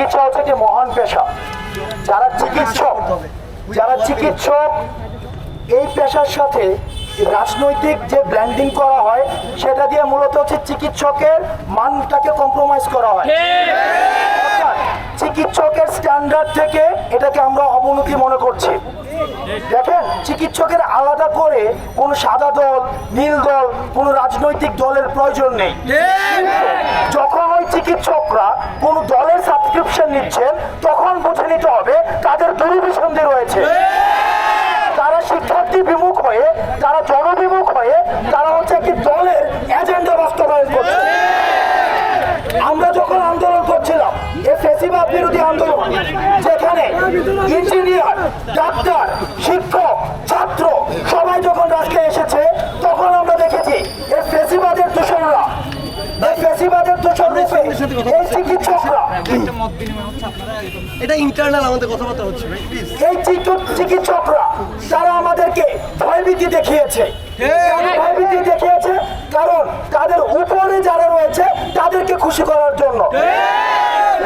চিকিৎসা হচ্ছে একটি মহান পেশা। যারা চিকিৎসক যারা চিকিৎসক এই পেশার সাথে রাজনৈতিক যে ব্র্যান্ডিং করা হয় সেটা দিয়ে মূলত হচ্ছে চিকিৎসকের মানটাকে কম্প্রোমাইজ করা হয়। চিকিৎসকের স্ট্যান্ডার্ড থেকে এটাকে আমরা অবনতি মনে করছি। দেখেন চিকিৎসকের আলাদা করে কোনো সাদা দল নীল দল কোনো রাজনৈতিক দলের প্রয়োজন নেই। যখন ওই চিকিৎসকরা কোনো দলের সাবস্ক্রিপশন নিচ্ছেন, তখন বুঝে নিতে হবে তাদের দুরভিসন্ধি রয়েছে। তারা শিক্ষার্থী বিমুখ হয়ে, তারা জনবিমুখ হয়ে, তারা হচ্ছে একটি দলের এজেন্ডা বাস্তবায়ন করছে। আমরা যখন আন্দোলন করছিলাম, এ ফেসিবাদ বিরোধী আন্দোলন, যেখানে ইঞ্জিনিয়ার ডাক্তার এই ফেসিবাদের রূপে এই চিকিৎসকরা। এটা ইন্টারনাল আমাদের কথাবার্তা হচ্ছে এই চিকিৎসকরা তারা আমাদেরকে ভয়ভীতি দেখিয়েছে। ভয়ভীতি দেখিয়েছে কারণ তাদের উপরে যারা রয়েছে তাদেরকে খুশি করার জন্য।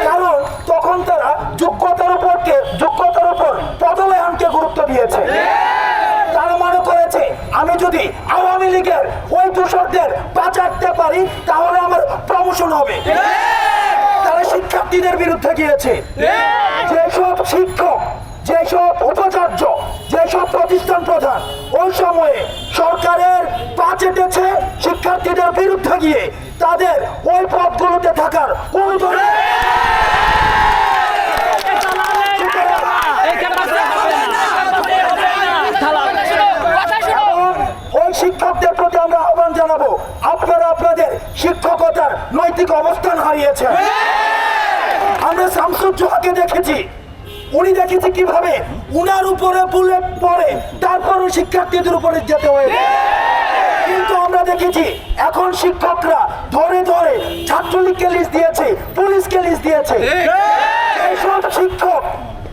কারণ তখন তারা যোগ্যতার উপর কে- যোগ্যতার উপর পদলায়নকে গুরুত্ব দিয়েছে। তারা মনে করেছে আমি যদি আওয়ামী লীগের ওই দূষকদের বাঁচাতে পারি তাহলে আমার প্রমোশন হবে। তারা শিক্ষার্থীদের বিরুদ্ধে গিয়েছে, যেসব শিক্ষক, যেসব উপাচার্য, যেসব প্রতিষ্ঠান প্রধান, ওই সময়ে সরকারের পা শিক্ষার্থীদের বিরুদ্ধে গিয়ে তাদের ওই পদগুলোতে থাকার কোন ধরনের এবং ওই শিক্ষকদের প্রতি আমরা আহ্বান জানাব আপনারা আপনাদের শিক্ষকতার নৈতিক অবস্থান হারিয়েছেন। আমরা শামসুজ্জোহাকে দেখেছি। উনি দেখেছি কীভাবে উনার উপরে বুলেট পড়ে, তারপরও শিক্ষার্থীদের উপরে যেতে হয়েছে কিন্তু আমরা দেখেছি এখন শিক্ষকরা ধরে ধরে ছাত্রলীগকে লিস্ট দিয়েছে, পুলিশকে লিস্ট দিয়েছে। এইসব শিক্ষক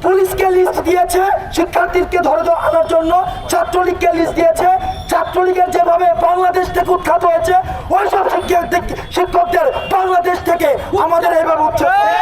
পুলিশকে লিস্ট দিয়েছে শিক্ষার্থীকে ধরে ধরে আনার জন্য ছাত্রলীগকে লিস্ট দিয়েছে। ছাত্রলীগের যেভাবে বাংলাদেশ থেকে উৎখাত হয়েছে ওইসব শিক্ষক শিক্ষকদের বাংলাদেশ থেকে আমাদের এইভাবে উচ্ছেদ